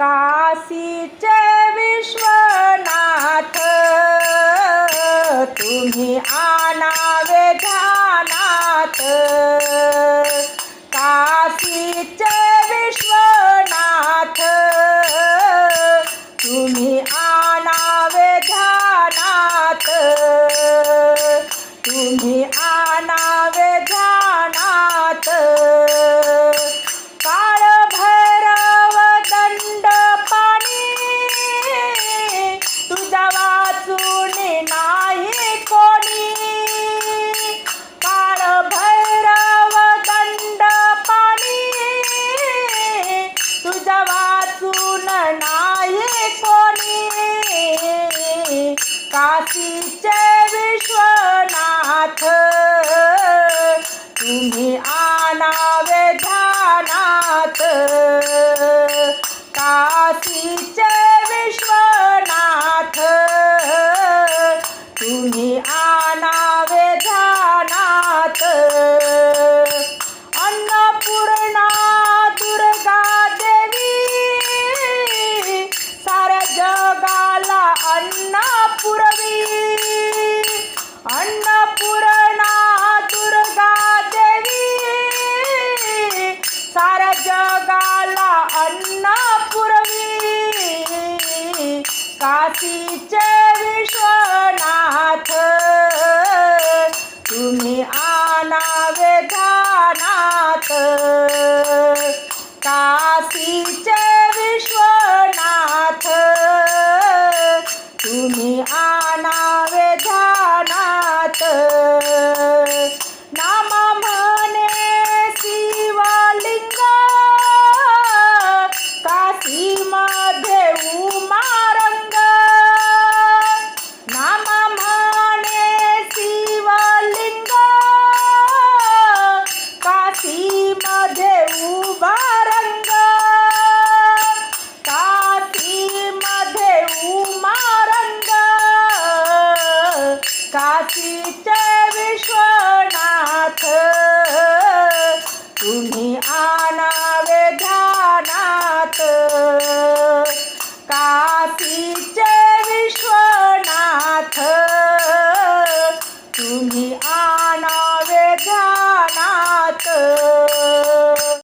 काशीचे विश्वनाथ तुम्ही आणावे ध्यानात. काशीचे विश्वनाथ तुम्ही आणावे ध्यानात. तुम्ही काशीचे विश्वनाथ तुम्ही आणावे ध्यानाथ काशीचे विश्वनाथ तुम्ही आणावे ध्यानाथ अन्नपूर्णा जगाला अन्न पुरवी काशीचे विश्वनाथ. காணா